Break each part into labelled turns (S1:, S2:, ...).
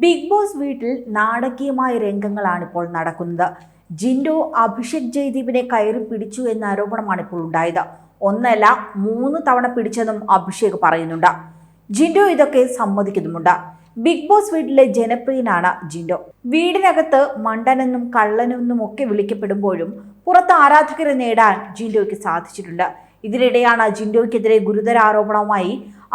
S1: Big boss വീട്ടിൽ നാടകീയമായ രംഗങ്ങളാണ് ഇപ്പോൾ നടക്കുന്നത്. ജിൻഡോ അഭിഷേക് ജയ്ദീപിനെ കയറി പിടിച്ചു എന്ന ആരോപണമാണ് ഇപ്പോൾ ഉണ്ടായത്. ഒന്നല്ല മൂന്ന് തവണ പിടിച്ചെന്നും അഭിഷേക് പറയുന്നുണ്ട്. ജിൻഡോ ഇതൊക്കെ സമ്മതിക്കുന്നുമുണ്ട്. ബിഗ് ബോസ് വീട്ടിലെ ജനപ്രിയനാണ് ജിൻഡോ. വീടിനകത്ത് മണ്ടനെന്നും കള്ളനെന്നും ഒക്കെ വിളിക്കപ്പെടുമ്പോഴും പുറത്ത് ആരാധകരെ നേടാൻ ജിൻഡോയ്ക്ക് സാധിച്ചിട്ടുണ്ട്. ഇതിനിടെയാണ് ജിൻഡോയ്ക്കെതിരെ ഗുരുതര ആരോപണവുമായി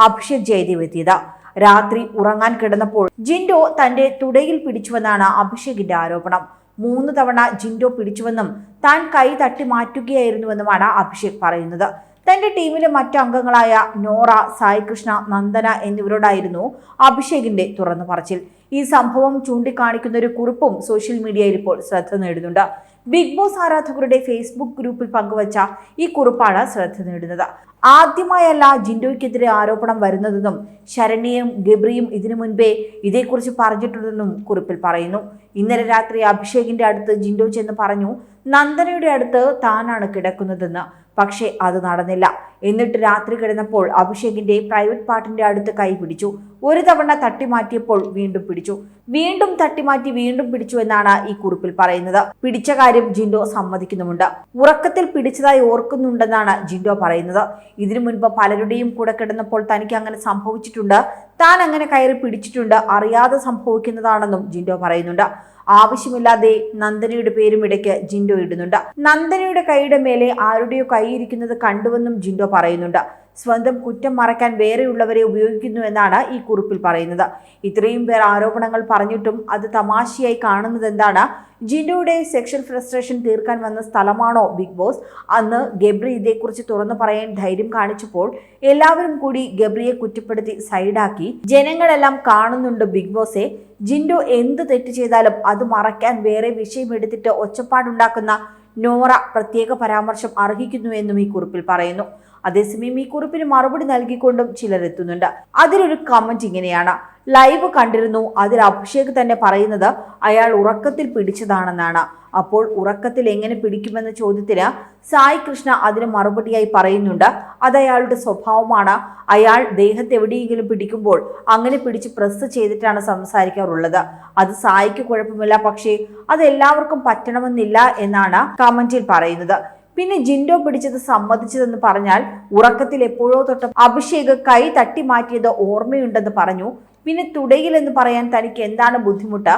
S1: അഭിഷേക് ജയദേവ് എത്തിയത്. രാത്രി ഉറങ്ങാൻ കിടന്നപ്പോൾ ജിൻഡോ തന്റെ തുടയിൽ പിടിച്ചുവെന്നാണ് അഭിഷേകിന്റെ ആരോപണം. മൂന്ന് തവണ ജിൻഡോ പിടിച്ചുവെന്നും താൻ കൈ തട്ടി മാറ്റുകയായിരുന്നുവെന്നുമാണ് അഭിഷേക് പറയുന്നത്. തന്റെ ടീമിലെ മറ്റു അംഗങ്ങളായ നോറ സായികൃഷ്ണ നന്ദന എന്നിവരോടായിരുന്നു അഭിഷേകിന്റെ തുറന്നു പറച്ചിൽ. ഈ സംഭവം ചൂണ്ടിക്കാണിക്കുന്ന ഒരു കുറിപ്പും സോഷ്യൽ മീഡിയയിൽ ഇപ്പോൾ ശ്രദ്ധ നേടുന്നുണ്ട്. ബിഗ് ബോസ് ആരാധകരുടെ ഫേസ്ബുക്ക് ഗ്രൂപ്പിൽ പങ്കുവച്ച ഈ കുറിപ്പാണ് ശ്രദ്ധ നേടുന്നത്. ആദ്യമായല്ല ജിൻഡോയ്ക്കെതിരെ ആരോപണം വരുന്നതെന്നും ശരണ്യയും ഗബ്രിയും ഇതിനു മുൻപേ ഇതേക്കുറിച്ച് പറഞ്ഞിട്ടുണ്ടെന്നും കുറിപ്പിൽ പറയുന്നു. ഇന്നലെ രാത്രി അഭിഷേകിന്റെ അടുത്ത് ജിൻഡോ ചെന്ന് പറഞ്ഞു നന്ദനയുടെ അടുത്ത് താനാണ് കിടക്കുന്നതെന്ന്. പക്ഷേ അത് നടന്നില്ല. എന്നിട്ട് രാത്രി കിടന്നപ്പോൾ അഭിഷേകിന്റെ പ്രൈവറ്റ് പാർട്ടിന്റെ അടുത്ത് കൈ പിടിച്ചു. ഒരു തവണ തട്ടിമാറ്റിയപ്പോൾ വീണ്ടും പിടിച്ചു. വീണ്ടും തട്ടിമാറ്റി വീണ്ടും പിടിച്ചു എന്നാണ് ഈ കുറിപ്പിൽ പറയുന്നത്. പിടിച്ച കാര്യം ജിൻഡോ സമ്മതിക്കുന്നുമുണ്ട്. ഉറക്കത്തിൽ പിടിച്ചതായി ഓർക്കുന്നുണ്ടെന്നാണ് ജിൻഡോ പറയുന്നത്. ഇതിനു മുൻപ് പലരുടെയും കൂടെ കിടന്നപ്പോൾ തനിക്ക് അങ്ങനെ സംഭവിച്ചിട്ടുണ്ട്. താൻ അങ്ങനെ കയറി പിടിച്ചിട്ടുണ്ട്. അറിയാതെ സംഭവിക്കുന്നതാണെന്നും ജിൻഡോ പറയുന്നുണ്ട്. ആവശ്യമില്ലാതെ നന്ദനയുടെ പേരും ഇടയ്ക്ക് ജിൻഡോ ഇടുന്നുണ്ട്. നന്ദനയുടെ കൈയുടെ മേലെ ആരുടെയോ കൈ ഇരിക്കുന്നത് കണ്ടുവെന്നും ജിൻഡോ പറയുന്നുണ്ട്. സ്വന്തം കുറ്റം മറയ്ക്കാൻ വേറെയുള്ളവരെ ഉപയോഗിക്കുന്നു എന്നാണ് ഈ കുറിപ്പിൽ പറയുന്നത്. ഇത്രയും പേർ ആരോപണങ്ങൾ പറഞ്ഞിട്ടും അത് തമാശയായി കാണുന്നത് എന്താണ് ജിൻഡോയുടെ സെക്ഷൽ ഫ്രസ്ട്രേഷൻ തീർക്കാൻ വന്ന സ്ഥലമാണോ ബിഗ് ബോസ്? അന്ന് ഗബ്രി ഇതേക്കുറിച്ച് തുറന്നു പറയാൻ ധൈര്യം കാണിച്ചപ്പോൾ എല്ലാവരും കൂടി ഗബ്രിയെ കുറ്റപ്പെടുത്തി സൈഡാക്കി. ജനങ്ങളെല്ലാം കാണുന്നുണ്ട് ബിഗ് ബോസെ. ജിൻഡോ എന്ത് തെറ്റ് ചെയ്താലും അത് മറയ്ക്കാൻ വേറെ വിഷയം എടുത്തിട്ട് ഒച്ചപ്പാടുണ്ടാക്കുന്ന നോറ പ്രത്യേക പരാമർശം അർഹിക്കുന്നുവെന്നും ഈ കുറിപ്പിൽ പറയുന്നു. അതേസമയം ഈ കുറിപ്പിന് മറുപടി നൽകിക്കൊണ്ടും ചിലർ എത്തുന്നുണ്ട്. അതിലൊരു കമന്റ് ഇങ്ങനെയാണ്. ലൈവ് കണ്ടിരുന്നു. അതിൽ അഭിഷേക് തന്നെ പറയുന്നത് അയാൾ ഉറക്കത്തിൽ പിടിച്ചതാണെന്നാണ്. അപ്പോൾ ഉറക്കത്തിൽ എങ്ങനെ പിടിക്കുമെന്ന ചോദ്യത്തിന് സായി കൃഷ്ണ അതിന് മറുപടിയായി പറയുന്നുണ്ട്. അത് അയാളുടെ സ്വഭാവമാണ്. അയാൾ ദേഹത്ത് എവിടെയെങ്കിലും പിടിക്കുമ്പോൾ അങ്ങനെ പിടിച്ച് പ്രസ് ചെയ്തിട്ടാണ് സംസാരിക്കാറുള്ളത്. അത് സായിക്ക് കുഴപ്പമില്ല. പക്ഷേ അത് എല്ലാവർക്കും പറ്റണമെന്നില്ല എന്നാണ് കമന്റിൽ പറയുന്നത്. പിന്നെ ജിൻഡോ പിടിച്ചത് സമ്മതിച്ചതെന്ന് പറഞ്ഞാൽ ഉറക്കത്തിൽ എപ്പോഴോ തൊട്ട് അഭിഷേക് കൈ തട്ടി മാറ്റിയത് ഓർമ്മയുണ്ടെന്ന് പറഞ്ഞു. പിന്നെ തുടയിൽ എന്ന് പറയാൻ തനിക്ക് എന്താണ് ബുദ്ധിമുട്ട്?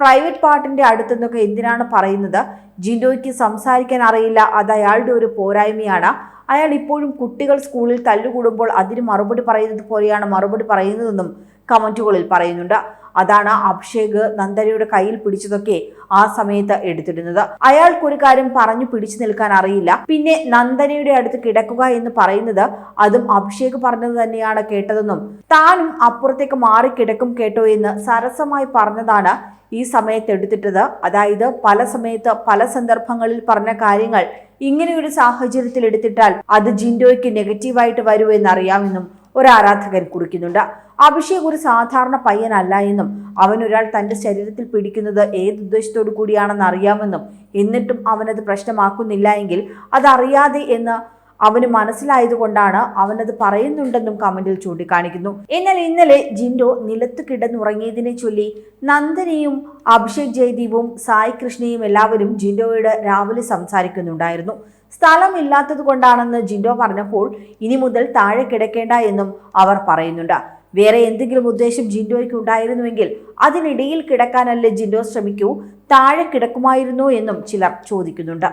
S1: പ്രൈവറ്റ് പാർട്ടിന്റെ അടുത്തെന്നൊക്കെ എന്തിനാണ് പറയുന്നത്? ജിൻഡോയ്ക്ക് സംസാരിക്കാൻ അറിയില്ല. അത് അയാളുടെ ഒരു പോരായ്മയാണ്. അയാൾ ഇപ്പോഴും കുട്ടികൾ സ്കൂളിൽ തല്ലുകൂടുമ്പോൾ അതിന് മറുപടി പറയുന്നത് പോലെയാണ് മറുപടി പറയുന്നതെന്നും കമന്റുകളിൽ പറയുന്നുണ്ട്. അതാണ് അഭിഷേക് നന്ദനയുടെ കയ്യിൽ പിടിച്ചതൊക്കെ ആ സമയത്ത് എടുത്തിരുന്നത്. അയാൾക്കൊരു കാര്യം പറഞ്ഞു പിടിച്ചു നിൽക്കാൻ അറിയില്ല. പിന്നെ നന്ദനയുടെ അടുത്ത് കിടക്കുക എന്ന് പറയുന്നത് അതും അഭിഷേക് പറഞ്ഞത് തന്നെയാണ് കേട്ടതെന്നും താനും അപ്പുറത്തേക്ക് മാറി കിടക്കും കേട്ടോ എന്ന് സരസമായി പറഞ്ഞതാണ് ഈ സമയത്ത് എടുത്തിട്ടത്. അതായത് പല സമയത്ത് പല സന്ദർഭങ്ങളിൽ പറഞ്ഞ കാര്യങ്ങൾ ഇങ്ങനെയൊരു സാഹചര്യത്തിൽ എടുത്തിട്ടാൽ അത് ജിൻഡോയ്ക്ക് നെഗറ്റീവായിട്ട് വരൂ എന്നറിയാമെന്നും ഒരു ആരാധകൻ കുറിക്കുന്നുണ്ട്. അഭിഷേക് ഒരു സാധാരണ പയ്യനല്ല എന്നും അവനൊരാൾ തന്റെ ശരീരത്തിൽ പിടിക്കുന്നത് ഏത് ഉദ്ദേശത്തോടു കൂടിയാണെന്ന് അറിയാമെന്നും എന്നിട്ടും അവനത് പ്രശ്നമാക്കുന്നില്ല എങ്കിൽ അതറിയാതെ എന്ന് അവന് മനസ്സിലായതുകൊണ്ടാണ് അവനത് പറയുന്നുണ്ടെന്നും കമന്റിൽ ചൂണ്ടിക്കാണിക്കുന്നു. എന്നാൽ ഇന്നലെ ജിൻഡോ നിലത്ത് കിടന്നുറങ്ങിയതിനെ ചൊല്ലി നന്ദനയും അഭിഷേക് ജയദീപും സായി കൃഷ്ണയും എല്ലാവരും ജിൻഡോയോട് രാവിലെ സംസാരിക്കുന്നുണ്ടായിരുന്നു. സ്ഥലമില്ലാത്തത് കൊണ്ടാണെന്ന് ജിൻഡോ പറഞ്ഞപ്പോൾ ഇനി മുതൽ താഴെ കിടക്കേണ്ട എന്നും അവർ പറയുന്നുണ്ട്. വേറെ എന്തെങ്കിലും ഉദ്ദേശം ജിൻഡോയ്ക്ക് ഉണ്ടായിരുന്നുവെങ്കിൽ അതിനിടയിൽ കിടക്കാനല്ലേ ജിൻഡോ ശ്രമിക്കൂ താഴെ കിടക്കുമായിരുന്നു എന്നും ചിലർ ചോദിക്കുന്നുണ്ട്.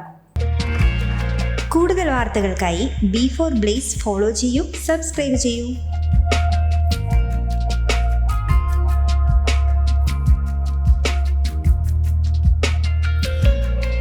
S2: കൂടുതൽ വാർത്തകൾക്കായി ബി ഫോർ ബ്ലേസ് ഫോളോ ചെയ്യൂ സബ്സ്ക്രൈബ് ചെയ്യൂ.